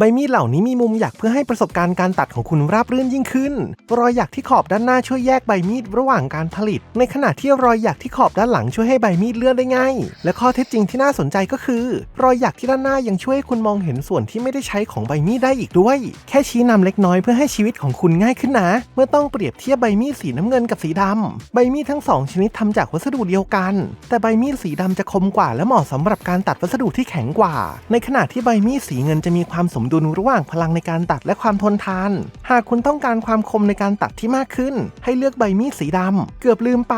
ใบมีดเหล่านี้มีมุมหยักเพื่อให้ประสบการณ์การตัดของคุณราบรื่นยิ่งขึ้น รอยหยักที่ขอบด้านหน้าช่วยแยกใบมีดระหว่างการผลิต ในขณะที่รอยหยักที่ขอบด้านหลังช่วยให้ใบมีดเลื่อนได้ง่าย และข้อเท็จจริงที่น่าสนใจก็คือ รอยหยักที่ด้านหน้ายังช่วยให้คุณมองเห็นส่วนที่ไม่ได้ใช้ของใบมีดได้อีกด้วย แค่ชี้นำเล็กน้อยเพื่อให้ชีวิตของคุณง่ายขึ้นนะ เมื่อต้องเปรียบเทียบใบมีดสีน้ำเงินกับสีดำใบมีดทั้งสองชนิดทำจากวัสดุเดียวกัน แต่ใบมีดสีดำจะคมกว่าและเหมาะสำหรับการตัดวัสดุที่แข็งกว่า ในขณะที่ใบมีดสีเงินจะมีความสมดุลระหว่างพลังในการตัดและความทนทาน หากคุณต้องการความคมในการตัดที่มากขึ้น ให้เลือกใบมีดสีดำ เกือบลืมไป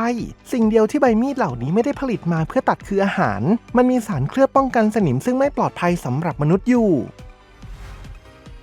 สิ่งเดียวที่ใบมีดเหล่านี้ไม่ได้ผลิตมาเพื่อตัดคืออาหาร มันมีสารเคลือบป้องกันสนิมซึ่งไม่ปลอดภัยสำหรับมนุษย์อยู่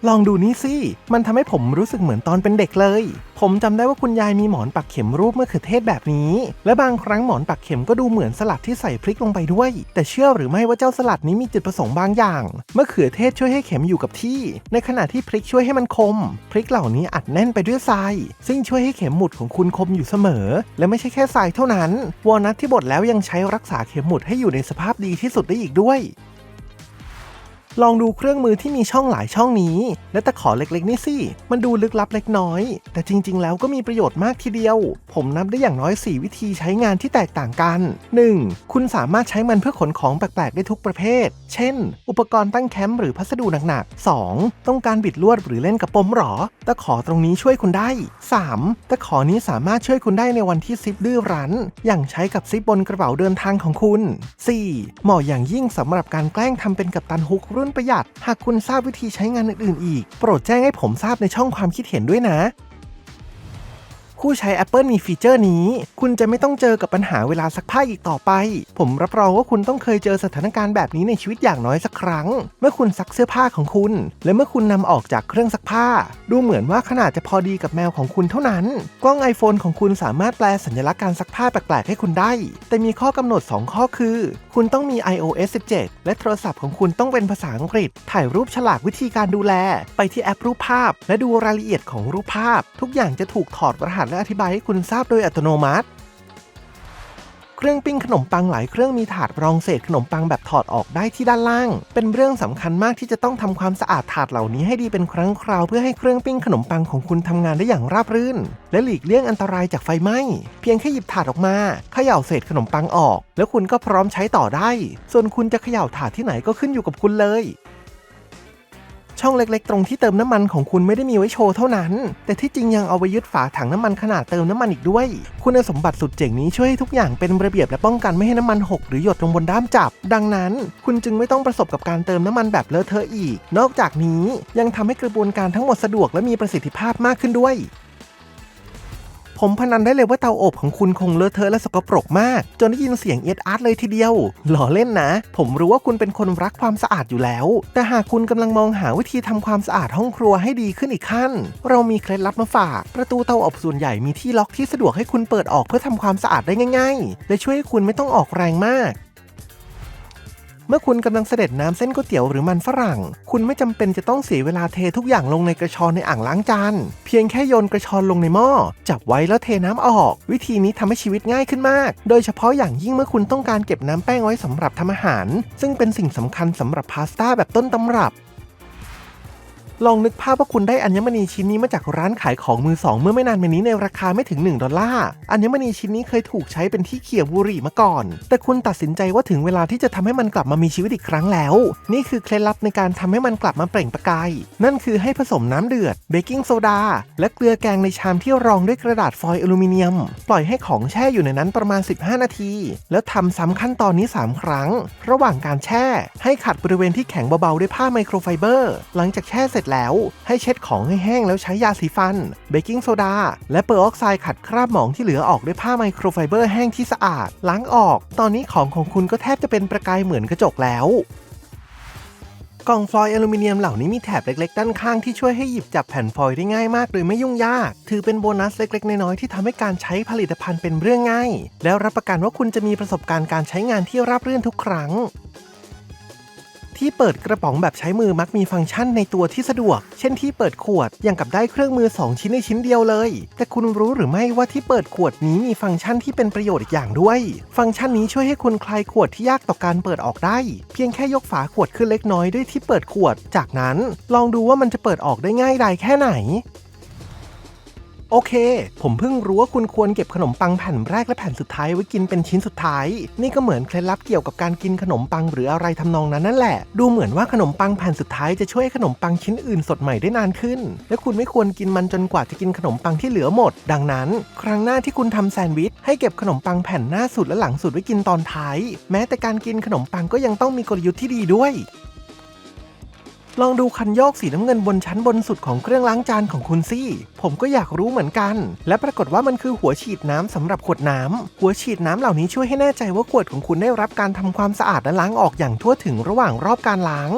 ลองดูนี่สิ มันทำให้ผมรู้สึกเหมือนตอนเป็นเด็กเลย ผมจำได้ว่าคุณยายมีหมอนปักเข็มรูปมะเขือเทศแบบนี้ และบางครั้งหมอนปักเข็มก็ดูเหมือนสลัดที่ใส่พริกลงไปด้วย แต่เชื่อหรือไม่ว่าเจ้าสลัดนี้มีจุดประสงค์บางอย่างมะเขือเทศช่วยให้เข็มอยู่กับที่ ในขณะที่พริกช่วยให้มันคม พริกเหล่านี้อัดแน่นไปด้วยทราย ซึ่งช่วยให้เข็มหมุดของคุณคมอยู่เสมอ และไม่ใช่แค่ทรายเท่านั้น วอลนัทที่บดแล้วยังใช้รักษาเข็มหมุดให้อยู่ในสภาพดีที่สุดได้อีกด้วย ลองดูเครื่องมือที่มีช่องหลายช่องนี้ และตะขอเล็กๆนี่สิ มันดูลึกลับเล็กน้อย แต่จริง ๆ แล้วก็มีประโยชน์มากทีเดียว ผมนับได้อย่างน้อย 4 วิธีใช้งานที่แตกต่างกัน 1. คุณสามารถใช้มันเพื่อขนของแปลก ๆ ได้ทุกประเภท เช่น อุปกรณ์ตั้งแคมป์หรือพัสดุหนักๆ 2. ต้องการบิดลวดหรือเล่นกับปมหรอ ตะขอตรงนี้ช่วยคุณได้ 3. ตะขอนี้สามารถช่วยคุณได้ในวันที่ซิปดื้อรั้น อย่างใช้กับซิปบนกระเป๋าเดินทางของคุณ 4. เหมาะอย่างยิ่งสำหรับการแกล้งทำเป็นกัปตันฮุกรุ่นประหยัด หากคุณทราบวิธีใช้งานอื่นๆอีก โปรดแจ้งให้ผมทราบในช่องความคิดเห็นด้วยนะ ผู้ใช้ Apple มีฟีเจอร์นี้ คุณจะไม่ต้องเจอกับปัญหาเวลาซักผ้าอีกต่อไป ผมรับรองว่าคุณต้องเคยเจอสถานการณ์แบบนี้ในชีวิตอย่างน้อยสักครั้ง เมื่อคุณซักเสื้อผ้าของคุณ และเมื่อคุณนำออกจากเครื่องซักผ้า ดูเหมือนว่าขนาดจะพอดีกับแมวของคุณเท่านั้น กล้อง iPhone ของคุณสามารถแปลสัญลักษณ์การซักผ้าแปลกๆให้คุณได้ แต่มีข้อกำหนด 2 ข้อคือ คุณต้องมี iOS 17 และโทรศัพท์ของคุณต้องเป็นภาษาอังกฤษ ถ่ายรูปฉลากวิธีการดูแล ไปที่แอปรูปภาพ และดูรายละเอียดของรูปภาพ ทุกอย่างจะถูกถอดรหัสและอธิบายให้คุณทราบโดยอัตโนมัติ เครื่องปิ้งขนมปังหลายเครื่องมีถาดรองเศษขนมปังแบบถอดออกได้ที่ด้านล่าง เป็นเรื่องสำคัญมากที่จะต้องทำความสะอาดถาดเหล่านี้ให้ดีเป็นครั้งคราวเพื่อให้เครื่องปิ้งขนมปังของคุณทำงานได้อย่างราบรื่น และหลีกเลี่ยงอันตรายจากไฟไหม้ เพียงแค่หยิบถาดออกมาเขย่าเศษขนมปังออก แล้วคุณก็พร้อมใช้ต่อได้ ส่วนคุณจะเขย่าถาดที่ไหนก็ขึ้นอยู่กับคุณเลย ช่องเล็กๆ ตรงที่เติมน้ำมันของคุณไม่ได้มีไว้โชว์เท่านั้น แต่ที่จริงยังเอาไว้ยึดฝาถังน้ำมันขนาดเติมน้ำมันอีกด้วย คุณสมบัติสุดเจ๋งนี้ช่วยให้ทุกอย่างเป็นระเบียบและป้องกันไม่ให้น้ำมันหกหรือหยดลงบนด้ามจับ ดังนั้น คุณจึงไม่ต้องประสบกับการเติมน้ำมันแบบเลอะเทอะอีก นอกจากนี้ยังทำให้กระบวนการทั้งหมดสะดวกและมีประสิทธิภาพมากขึ้นด้วย ผมพนันได้เลยว่าเตาอบของคุณคงเลอะเทอะและสกปรกมาก จนได้ยินเสียงเอ็ดอาร์ตเลยทีเดียว หล่อเล่นนะ ผมรู้ว่าคุณเป็นคนรักความสะอาดอยู่แล้ว แต่หากคุณกำลังมองหาวิธีทำความสะอาดห้องครัวให้ดีขึ้นอีกขั้น เรามีเคล็ดลับมาฝาก ประตูเตาอบส่วนใหญ่มีที่ล็อกที่สะดวกให้คุณเปิดออกเพื่อทำความสะอาดได้ง่าย ๆ และช่วยให้คุณไม่ต้องออกแรงมาก เมื่อคุณกำลังเสด็จน้ำเส้นก๋วยเตี๋ยวหรือมันฝรั่ง คุณไม่จำเป็นจะต้องเสียเวลาเททุกอย่างลงในกระชอนในอ่างล้างจานเพียงแค่โยนกระชอนลงในหม้อจับไว้แล้วเทน้ำออก วิธีนี้ทำให้ชีวิตง่ายขึ้นมาก โดยเฉพาะอย่างยิ่งเมื่อคุณต้องการเก็บน้ำแป้งไว้สำหรับทำอาหาร ซึ่งเป็นสิ่งสำคัญสำหรับพาสต้าแบบต้นตำรับ ลองนึกภาพว่าคุณได้อัญมณีชิ้นนี้มาจากร้านขายของมือสองเมื่อไม่นานมานี้ในราคาไม่ถึง 1 ดอลลาร์ อัญมณีชิ้นนี้เคยถูกใช้เป็นที่เขี่ยบุหรี่มาก่อน แต่คุณตัดสินใจว่าถึงเวลาที่จะทำให้มันกลับมามีชีวิตอีกครั้งแล้ว นี่คือเคล็ดลับในการทำให้มันกลับมาเปล่งประกาย นั่นคือให้ผสมน้ำเดือด เบกกิ้งโซดา และเกลือแกงในชามที่รองด้วยกระดาษฟอยล์อลูมิเนียม ปล่อยให้ของแช่อยู่ในนั้นประมาณ 15 นาที แล้วทำซ้ำขั้นตอนนี้ 3 ครั้ง ระหว่างการแช่ ให้ขัดบริเวณที่แข็งเบาๆด้วยผ้าไมโครไฟเบอร์ หลังจากแช่เสร็จแล้ว ให้เช็ดของให้แห้งแล้วใช้ยาสีฟัน เบกกิ้งโซดา และเปอร์ออกไซด์ขัดคราบหมองที่เหลือออกด้วยผ้าไมโครไฟเบอร์แห้งที่สะอาด ล้างออก ตอนนี้ของของคุณก็แทบจะเป็นประกายเหมือนกระจกแล้วกล่องฟอยล์อลูมิเนียมเหล่านี้มีแถบเล็กๆ ด้านข้างที่ช่วยให้หยิบจับแผ่นฟอยล์ได้ง่ายมากโดยไม่ยุ่งยาก ถือเป็นโบนัสเล็กๆ น้อยๆ ที่ทำให้การใช้ผลิตภัณฑ์เป็นเรื่องง่าย แล้วรับประกันว่าคุณจะมีประสบการณ์การใช้งานที่ราบรื่นทุกครั้ง ที่เปิดกระป๋องแบบใช้มือมักมีฟังก์ชันในตัวที่สะดวก เช่นที่เปิดขวดอย่างกับได้เครื่องมือ 2 ชิ้นในชิ้นเดียวเลย แต่คุณรู้หรือไม่ว่าที่เปิดขวดนี้มีฟังก์ชันที่เป็นประโยชน์อีกอย่างด้วย ฟังก์ชันนี้ช่วยให้คุณคลายขวดที่ยากต่อการเปิดออกได้ เพียงแค่ยกฝาขวดขึ้นเล็กน้อยด้วยที่เปิดขวด จากนั้น ลองดูว่ามันจะเปิดออกได้ง่ายดายแค่ไหน โอเค ผมเพิ่งรู้ว่าคุณควรเก็บขนมปังแผ่นแรกและแผ่นสุดท้ายไว้กินเป็นชิ้นสุดท้าย นี่ก็เหมือนเคล็ดลับเกี่ยวกับการกินขนมปังหรืออะไรทำนองนั้นนั่นแหละ ดูเหมือนว่าขนมปังแผ่นสุดท้ายจะช่วยให้ขนมปังชิ้นอื่นสดใหม่ได้นานขึ้น และคุณไม่ควรกินมันจนกว่าจะกินขนมปังที่เหลือหมด ดังนั้น ครั้งหน้าที่คุณทำแซนด์วิชให้เก็บขนมปังแผ่นหน้าสุดและหลังสุดไว้กินตอนท้าย แม้แต่การกินขนมปังก็ยังต้องมีกลยุทธ์ที่ดีด้วย ลองดูคันโยกสีน้ำเงินบนชั้นบนสุดของเครื่องล้างจานของคุณสิผมก็อยากรู้เหมือนกัน และปรากฏว่ามันคือหัวฉีดน้ำสำหรับขวดน้ำหัวฉีดน้ำเหล่านี้ช่วยให้แน่ใจว่าขวดของคุณได้รับการทำความสะอาดและล้างออกอย่างทั่วถึงระหว่างรอบการล้าง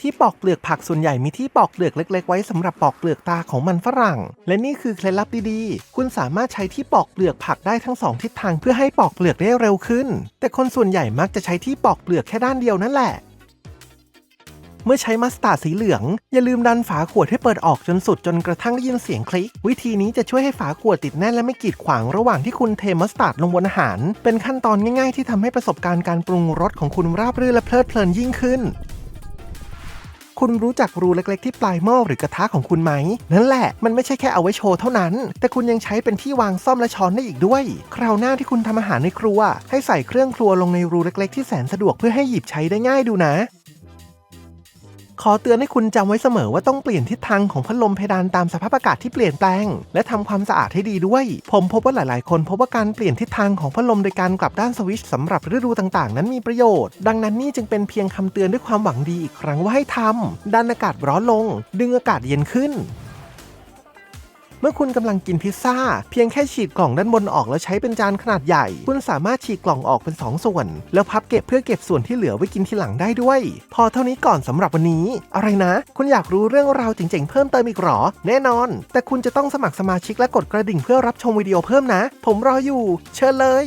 ที่ปอกเปลือกผักส่วนใหญ่มีที่ปอกเปลือกเล็ก ๆ ไว้สำหรับปอกเปลือกตาของมันฝรั่ง และนี่คือเคล็ดลับดีๆ คุณสามารถใช้ที่ปอกเปลือกผักได้ทั้งสองทิศทางเพื่อให้ปอกเปลือกได้เร็วขึ้น แต่คนส่วนใหญ่มักจะใช้ที่ปอกเปลือกแค่ด้านเดียวนั่นแหละ เมื่อใช้มัสตาร์ดสีเหลือง อย่าลืมดันฝาขวดให้เปิดออกจนสุดจนกระทั่งได้ยินเสียงคลิก วิธีนี้จะช่วยให้ฝาขวดติดแน่นและไม่กีดขวางระหว่างที่คุณเทมัสตาร์ดลงบนอาหาร เป็นขั้นตอนง่ายๆ ที่ทำให้ประสบการณ์การปรุงรสของคุณราบรื่นและเพลิดเพลินยิ่งขึ้นคุณรู้จักรูเล็กๆที่ปลายหม้อหรือกระทะของคุณไหม นั่นแหละ มันไม่ใช่แค่เอาไว้โชว์เท่านั้น แต่คุณยังใช้เป็นที่วางซ่อมและช้อนได้อีกด้วย คราวหน้าที่คุณทำอาหารในครัว ให้ใส่เครื่องครัวลงในรูเล็กๆที่แสนสะดวกเพื่อให้หยิบใช้ได้ง่ายดูนะ ขอเตือนให้คุณจำไว้เสมอว่าต้องเปลี่ยนทิศทางของพัดลมเพดานตามสภาพอากาศที่เปลี่ยนแปลง และทำความสะอาดให้ดีด้วย ผมพบว่าหลาย ๆ คนพบว่าการเปลี่ยนทิศทางของพัดลมโดยการกลับด้านสวิตช์สำหรับฤดูต่าง ๆ นั้นมีประโยชน์ ดังนั้นนี่จึงเป็นเพียงคำเตือนด้วยความหวังดีอีกครั้งว่าให้ทำดันอากาศร้อนลง ดึงอากาศเย็นขึ้น มื่อคุณกำลังกินพิซซ่า เพียงแค่ฉีกกล่องด้านบนออกแล้วใช้เป็นจานขนาดใหญ่ คุณสามารถฉีกกล่องออกเป็น 2 ส่วน แล้วพับเก็บเพื่อเก็บส่วนที่เหลือไว้กินทีหลังได้ด้วย พอเท่านี้ก่อนสำหรับวันนี้ อะไรนะ คุณอยากรู้เรื่องราวเจ๋งๆเพิ่มเติมอีกหรอ แน่นอน แต่คุณจะต้องสมัครสมาชิกและกดกระดิ่งเพื่อรับชมวิดีโอเพิ่มนะ ผมรออยู่ เชิญเลย